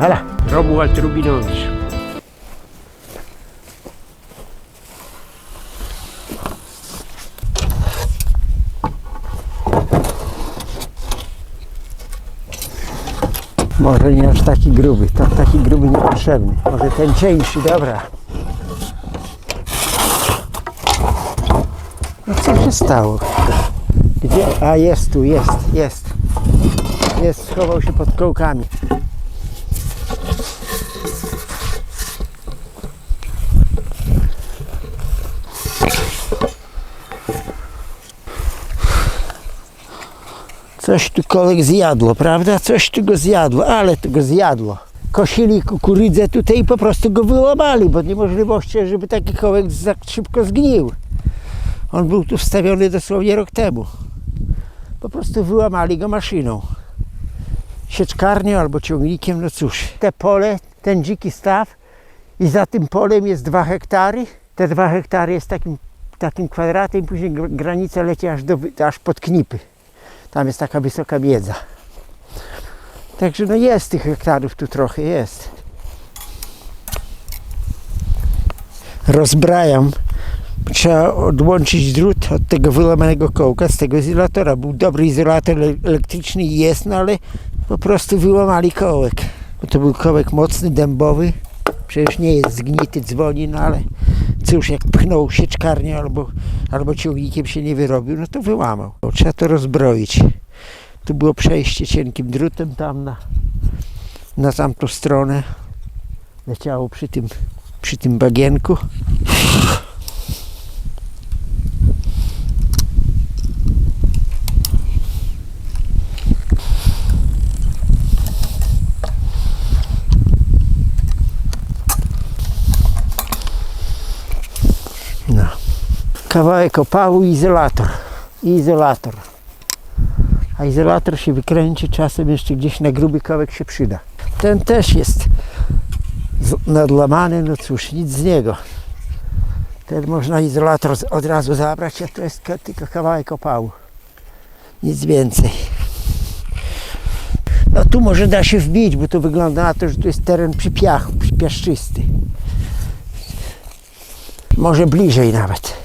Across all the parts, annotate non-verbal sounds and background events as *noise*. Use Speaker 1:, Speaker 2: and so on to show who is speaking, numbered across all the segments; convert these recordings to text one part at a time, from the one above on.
Speaker 1: Hala.
Speaker 2: Romuald Rubinowicz.
Speaker 1: Może nie aż taki gruby, to taki gruby niepotrzebny. Może ten cieńszy, dobra. No co się stało? Gdzie? A jest tu, jest, jest. Jest, schował się pod kołkami. Coś tu kolek zjadło, prawda? Coś tu go zjadło, ale tu go zjadło. Kosili kukurydzę tutaj i po prostu go wyłamali, bo niemożliwości, żeby taki kołek tak szybko zgnił. On był tu wstawiony dosłownie rok temu. Po prostu wyłamali go maszyną. Sieczkarnią albo ciągnikiem, no cóż. Te pole, ten dziki staw i za tym polem jest dwa hektary. Te dwa hektary jest takim, takim kwadratem, później gr- granica leci aż, do, aż pod knipy. Tam jest taka wysoka miedza. Także no jest tych hektarów tu trochę, jest. Rozbrajam. Trzeba odłączyć drut od tego wyłamanego kołka z tego izolatora. Był dobry izolator ele- elektryczny i jest, no ale po prostu wyłamali kołek. Bo to był kołek mocny, dębowy. Przecież nie jest zgnity, dzwoni, no ale cóż, jak pchnął sieczkarnią albo, albo ciągnikiem się nie wyrobił, no to wyłamał. Trzeba to rozbroić. Tu było przejście cienkim drutem tam na, na tamtą stronę. Leciało przy tym, przy tym bagienku. Kawałek opału i izolator. Izolator. A izolator się wykręci, czasem jeszcze gdzieś na gruby kawałek się przyda. Ten też jest nadłamany, no cóż, nic z niego. Ten można izolator od razu zabrać, a to jest tylko kawałek opału. Nic więcej. No tu może da się wbić, bo to wygląda na to, że tu jest teren przy piachu, przy piaszczysty. Może bliżej nawet.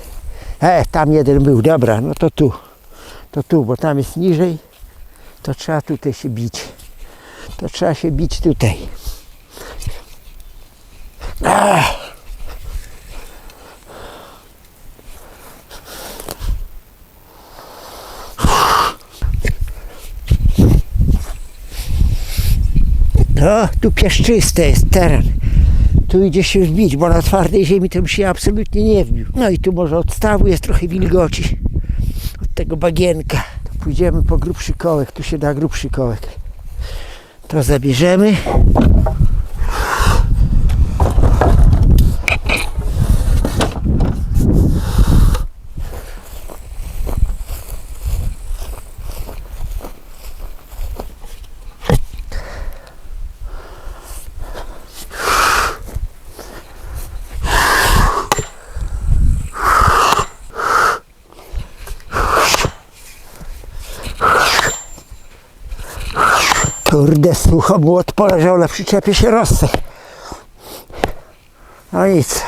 Speaker 1: E, tam jeden był, dobra, no to tu. To tu, bo tam jest niżej. To trzeba tutaj się bić. To trzeba się bić tutaj. Ach. No, tu piaszczyste jest teren. Tu idzie się wbić, bo na twardej ziemi to bym się absolutnie nie wbił. No i tu może od stawu jest trochę wilgoci. Od tego bagienka. To pójdziemy po grubszy kołek. Tu się da grubszy kołek. To zabierzemy. Kurde, suchomłot poleżał na przyczepie się rozsech. No nic.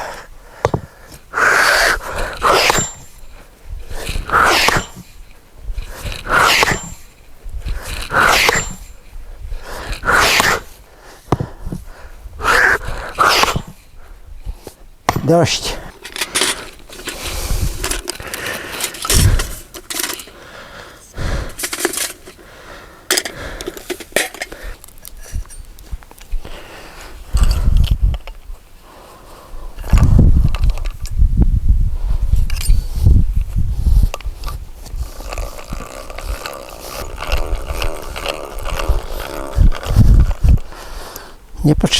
Speaker 1: Dość.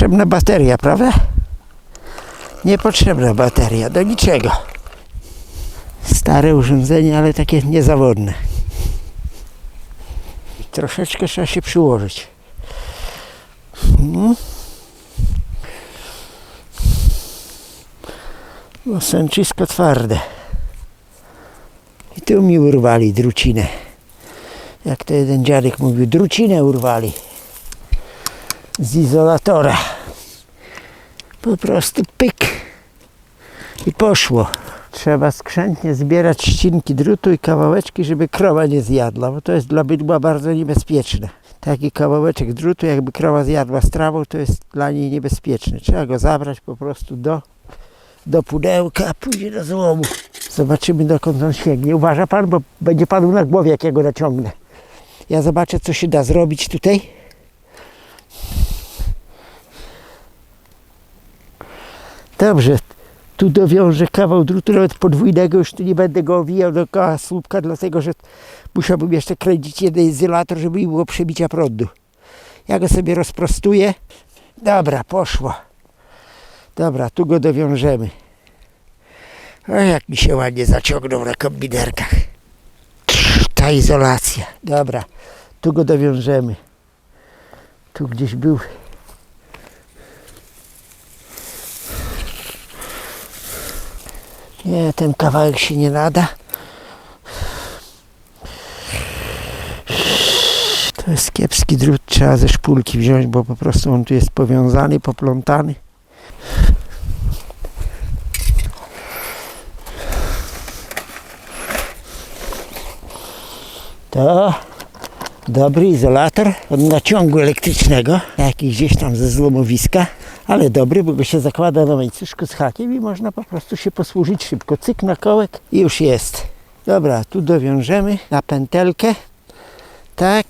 Speaker 1: Niepotrzebna bateria, prawda? Niepotrzebna bateria, do niczego. Stare urządzenie, ale takie niezawodne. Troszeczkę trzeba się przyłożyć. Mhm. Bo sęczysko twarde. I tu mi urwali drucinę. Jak to jeden dziadek mówił, drucinę urwali z izolatora. Po prostu pyk i poszło. Trzeba skrzętnie zbierać ścinki drutu i kawałeczki, żeby krowa nie zjadła, bo to jest dla bydła bardzo niebezpieczne. Taki kawałeczek drutu, jakby krowa zjadła z trawą, to jest dla niej niebezpieczny. Trzeba go zabrać po prostu do, do pudełka, a później do złomu. Zobaczymy dokąd on sięgnie. Uważa pan, bo będzie panu na głowie, jak ja go naciągnę. Ja zobaczę, co się da zrobić tutaj. Dobrze, tu dowiążę kawał drutu, nawet podwójnego, już tu nie będę go owijał dookoła słupka, dlatego że musiałbym jeszcze kręcić jeden izolator, żeby nie było przebicia prądu. Ja go sobie rozprostuję. Dobra, poszło. Dobra, tu go dowiążemy. O, jak mi się ładnie zaciągnął na kombinerkach. Ta izolacja. Dobra, tu go dowiążemy. Tu gdzieś był. Nie, ten kawałek się nie nada. To jest kiepski drut, trzeba ze szpulki wziąć, bo po prostu on tu jest powiązany, poplątany. To dobry izolator od naciągu elektrycznego, jakiś gdzieś tam ze zlomowiska, ale dobry, bo go się zakłada na łańcuszku z hakiem i można po prostu się posłużyć szybko. Cyk na kołek i już jest. Dobra, tu dowiążemy na pętelkę. Tak.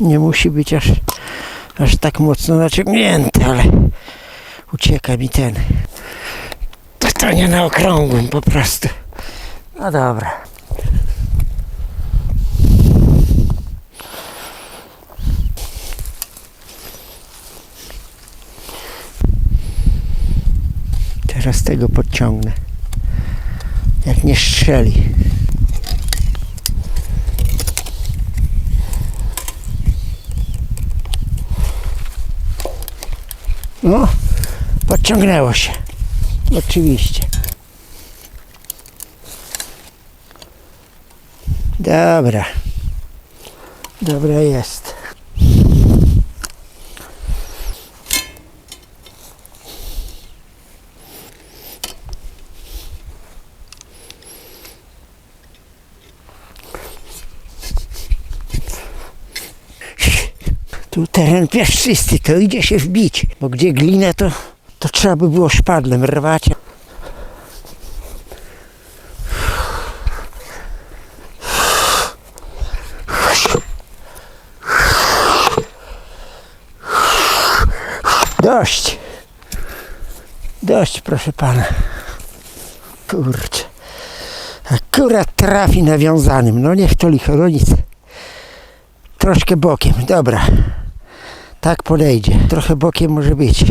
Speaker 1: Nie musi być aż, aż tak mocno naciągnięty, ale ucieka mi ten. To, nie na okrągłym po prostu. No dobra. Teraz tego podciągnę. Jak nie strzeli. No, podciągnęło się. Oczywiście. Dobra. Dobra jest. Tu teren piaszczysty, to idzie się wbić, bo gdzie glinę to, to trzeba by było szpadlem rwać. Dość. Dość, proszę pana. Kurczę. Akurat trafi nawiązanym. No niech to licho, no nic. Troszkę bokiem, dobra. Tak podejdzie. Trochę bokiem może być.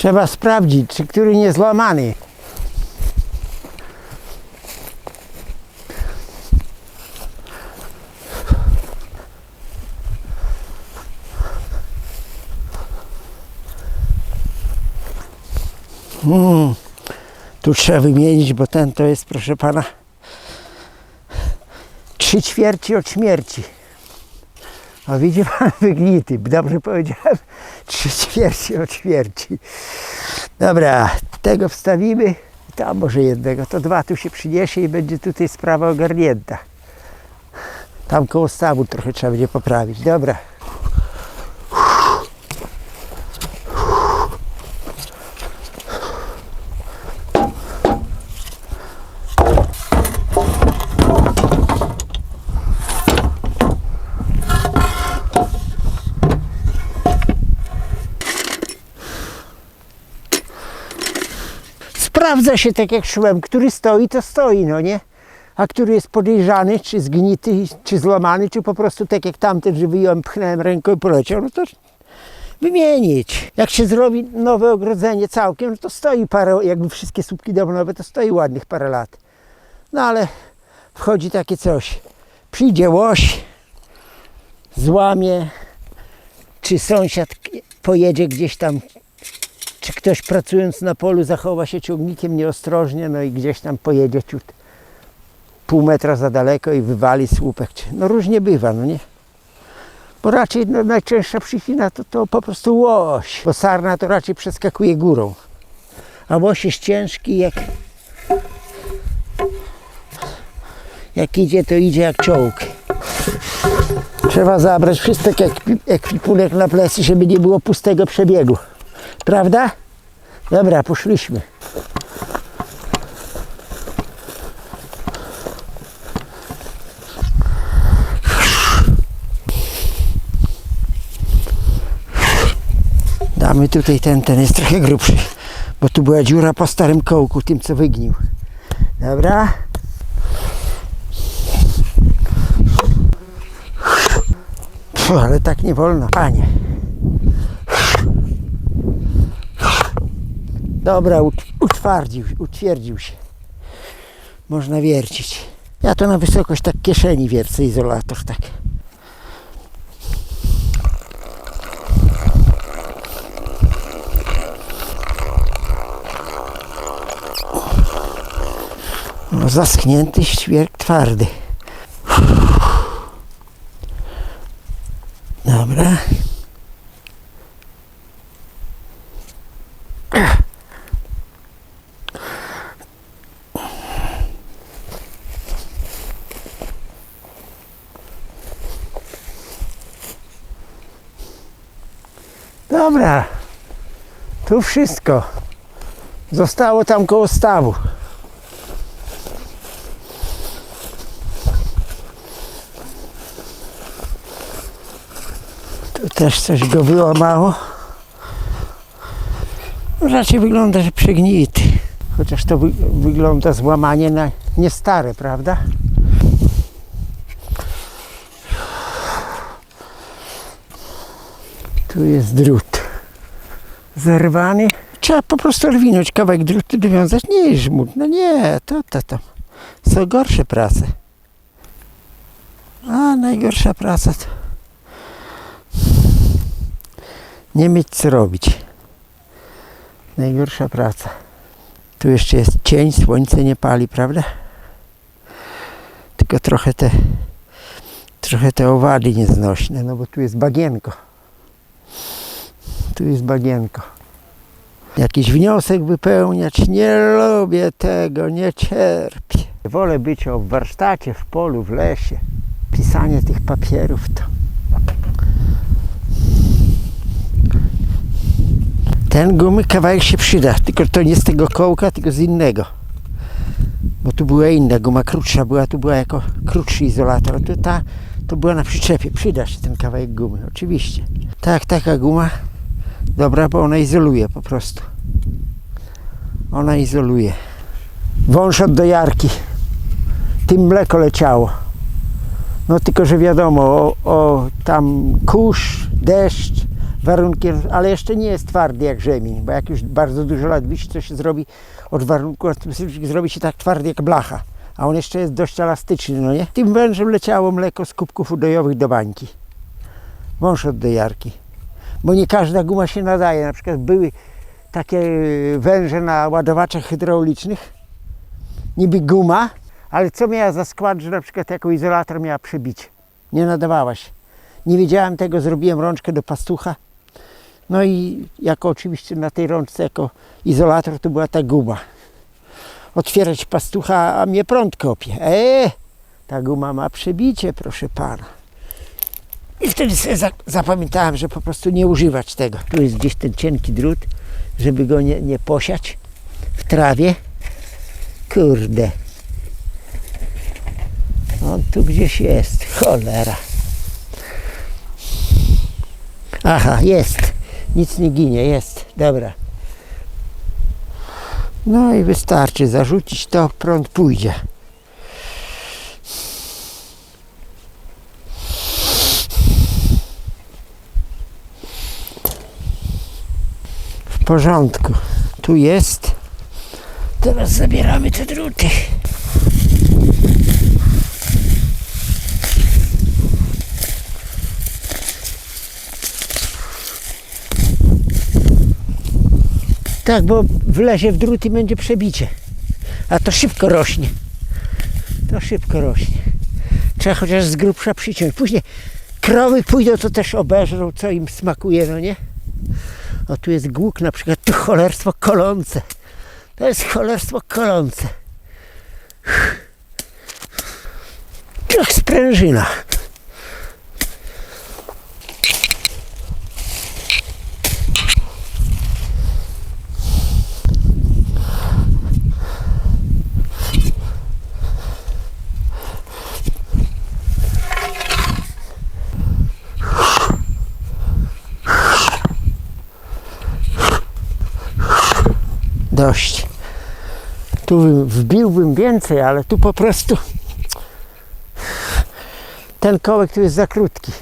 Speaker 1: Trzeba sprawdzić, czy który nie złamany. Mm, tu trzeba wymienić, bo ten to jest, proszę pana, trzy ćwierci od śmierci. A widzi pan, *laughs* wygnity, dobrze powiedziałem. Trzy ćwierci od śmierci. Dobra, tego wstawimy. Tam może jednego, to dwa tu się przyniesie i będzie tutaj sprawa ogarnięta. Tam koło stawu trochę trzeba będzie poprawić. Dobra. Sprawdza się tak jak szłem, który stoi, to stoi, no nie? A który jest podejrzany, czy zgnity, czy złamany, czy po prostu tak jak tamten, że wyjąłem, pchnąłem ręką i poleciał, no to wymienić. Jak się zrobi nowe ogrodzenie całkiem, no to stoi parę, jakby wszystkie słupki domowe, to stoi ładnych parę lat. No ale wchodzi takie coś. Przyjdzie łoś, złamie, czy sąsiad pojedzie gdzieś tam czy ktoś pracując na polu zachowa się ciągnikiem nieostrożnie, no i gdzieś tam pojedzie ciut pół metra za daleko i wywali słupek. No różnie bywa, no nie? Bo raczej no, najczęstsza przyczyna to, to po prostu łoś, bo sarna to raczej przeskakuje górą. A łoś jest ciężki, jak, jak idzie, to idzie jak czołg. Trzeba zabrać wszystek ekwi- ekwipunek na plecy, żeby nie było pustego przebiegu. Prawda? Dobra, poszliśmy. Damy tutaj ten, ten jest trochę grubszy, bo tu była dziura po starym kołku, tym co wygnił. Dobra. Pfu, ale tak nie wolno, panie. Dobra, ut- utwardził, utwierdził się. Można wiercić. Ja to na wysokość tak kieszeni wiercę izolator, tak. No, zaschnięty ćwierk twardy. Dobra. Dobra, tu wszystko. Zostało tam koło stawu. Tu też coś go wyłamało. Raczej wygląda, że przegnity. Chociaż to wy, wygląda złamanie na nie stare, prawda? Tu jest drut. Zerwany. Trzeba po prostu rozwinąć kawałek drutu, dowiązać. Nie jest żmud. No nie, to, to, to. Są gorsze prace. A najgorsza praca to nie mieć co robić. Najgorsza praca. Tu jeszcze jest cień, słońce nie pali, prawda? Tylko trochę te trochę te owady nieznośne, no bo tu jest bagienko. Tu jest bagienko. Jakiś wniosek wypełniać, nie lubię tego, nie cierpię. Wolę być w warsztacie, w polu, w lesie. Pisanie tych papierów to Ten gumy kawałek się przyda, tylko to nie z tego kołka, tylko z innego. Bo tu była inna guma, krótsza była, tu była jako krótszy izolator, a tu ta to była na przyczepie. Przyda się ten kawałek gumy, oczywiście. Tak, taka guma, dobra, bo ona izoluje po prostu. Ona izoluje. Wąż od dojarki. Tym mleko leciało. No tylko, że wiadomo, o, o tam kurz, deszcz, warunki, ale jeszcze nie jest twardy jak rzemień, bo jak już bardzo dużo lat wisi, to się zrobi od warunku atmosferycznych, zrobi się tak twardy jak blacha, a on jeszcze jest dość elastyczny, no nie? Tym wężem leciało mleko z kubków udojowych do bańki. Wąż od dojarki. Bo nie każda guma się nadaje, na przykład były takie węże na ładowaczach hydraulicznych, niby guma, ale co miała za skład, że na przykład jako izolator miała przebić. Nie nadawała się. Nie wiedziałem tego, zrobiłem rączkę do pastucha. No i jako oczywiście na tej rączce jako izolator to była ta guma. Otwierać pastucha, a mnie prąd kopie. Eee, ta guma ma przebicie, proszę pana. I wtedy sobie za, zapamiętałem, że po prostu nie używać tego. Tu jest gdzieś ten cienki drut, żeby go nie, nie posiać w trawie. Kurde. On tu gdzieś jest. Cholera. Aha, jest. Nic nie ginie, jest. Dobra. No i wystarczy zarzucić to, prąd pójdzie. Porządku. Tu jest. Teraz zabieramy te druty. Tak, bo w drut i będzie przebicie. A to szybko rośnie. To szybko rośnie. Trzeba chociaż z grubsza przyciąć. Później krowy pójdą, to też obeżrą, co im smakuje, no nie? O, tu jest głuk na przykład, tu cholerstwo kolące. To jest cholerstwo kolące. Jak sprężyna. Dość. Tu bym- wbiłbym więcej, ale tu po prostu ten kołek tu jest za krótki.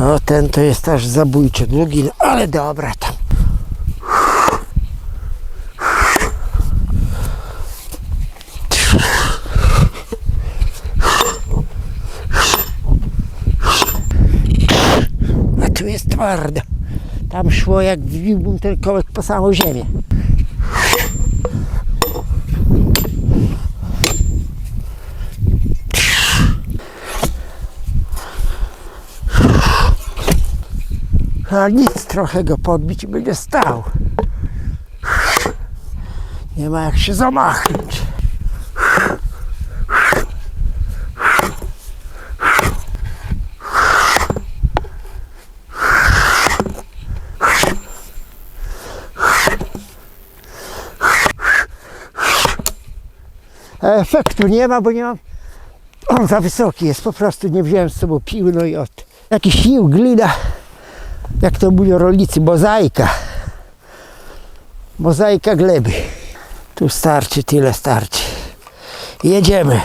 Speaker 1: O, ten to jest aż zabójczy długi, no, ale dobra tam. A tu jest twardo. Tam szło jak wbiłbym ten kołek po samą ziemię. A nic, trochę go podbić i będzie stał. Nie ma jak się zamachnąć. Efektu nie ma, bo nie mam. On za wysoki jest, po prostu nie wziąłem z sobą piły, no i od. Jakiś sił, glina, jak to mówią rolnicy, mozaika. Mozaika gleby. Tu starczy, tyle starczy. Jedziemy.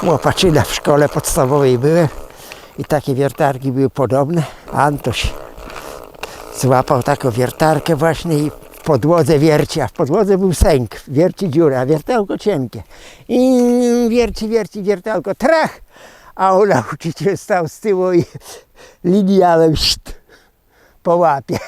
Speaker 1: Chłopaczyna w szkole podstawowej byłem i takie wiertarki były podobne. Antoś złapał taką wiertarkę właśnie i podłodze wierci, a w podłodze był sęk, wierci dziura, wiertełko cienkie. I wierci, wierci, wiertełko, trach! A on nauczyciel stał z tyłu i linealem szt, po łapie.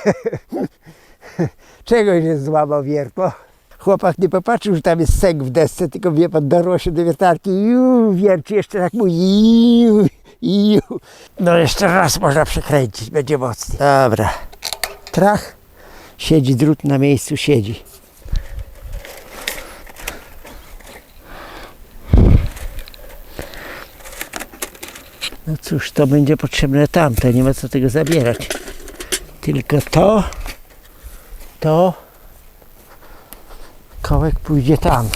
Speaker 1: *laughs* Czegoś nie złamał wiertło. Chłopak nie popatrzył, że tam jest sęk w desce, tylko wie pan, dorło się do wiertarki i wierci jeszcze tak ju. No jeszcze raz można przekręcić, będzie mocniej. Dobra. Trach. Siedzi drut na miejscu, siedzi. No cóż, to będzie potrzebne tamte, nie ma co tego zabierać. Tylko to, to, kołek pójdzie tam.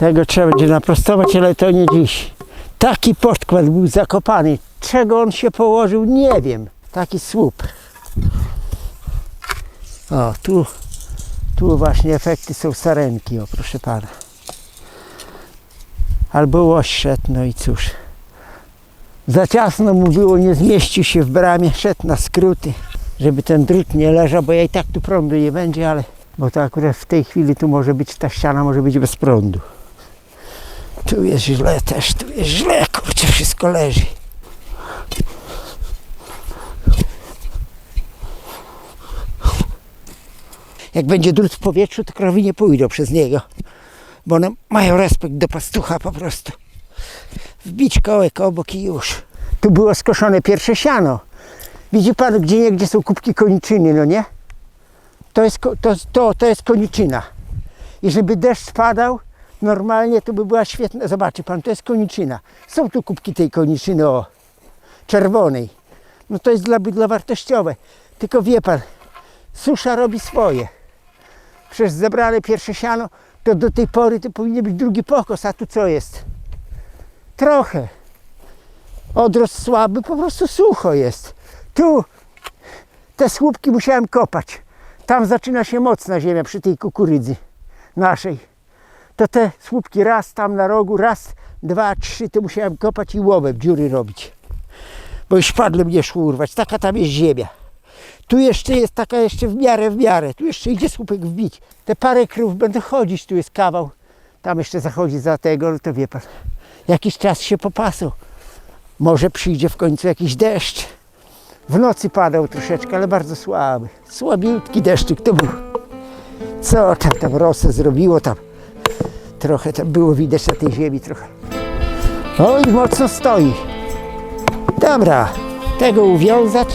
Speaker 1: Tego trzeba będzie naprostować, ale to nie dziś. Taki podkład był zakopany. Czego on się położył, nie wiem. Taki słup. O, tu, tu właśnie efekty są sarenki, o proszę pana. Albo łoś szedł, no i cóż. Za ciasno mu było, nie zmieścił się w bramie, szedł na skróty. żeby ten drut nie leżał, bo ja i tak tu prądu nie będzie, ale bo to akurat w tej chwili tu może być, ta ściana może być bez prądu. Tu jest źle też, tu jest źle, kurczę, wszystko leży. Jak będzie drut w powietrzu, to krowy nie pójdą przez niego, bo one mają respekt do pastucha po prostu. Wbić kołek obok i już. Tu było skoszone pierwsze siano. Widzi pan, gdzie niegdzie są kubki koniczyny, no nie? To jest, to, to, to jest koniczyna. I żeby deszcz spadał, normalnie to by była świetna. Zobaczy pan, to jest koniczyna. Są tu kubki tej koniczyny, o, czerwonej. No to jest dla bydła wartościowe. Tylko wie pan, susza robi swoje. Przecież zebrane pierwsze siano, to do tej pory to powinien być drugi pokos, a tu co jest? Trochę. Odrost słaby, po prostu sucho jest. Tu te słupki musiałem kopać. Tam zaczyna się mocna ziemia przy tej kukurydzy naszej. To te słupki raz tam na rogu, raz, dwa, trzy, to musiałem kopać i łowem dziury robić. Bo już padle mnie szło urwać. Taka tam jest ziemia. Tu jeszcze jest taka jeszcze w miarę, w miarę. Tu jeszcze idzie słupek wbić. Te parę krów będą chodzić, tu jest kawał. Tam jeszcze zachodzi za tego, no to wie pan. Jakiś czas się popasą. Może przyjdzie w końcu jakiś deszcz. W nocy padał troszeczkę, ale bardzo słaby. Słabiutki deszczyk to był. Co tam, tam rosę zrobiło tam. Trochę tam było widać na tej ziemi trochę. Oj, mocno stoi. Dobra, tego uwiązać.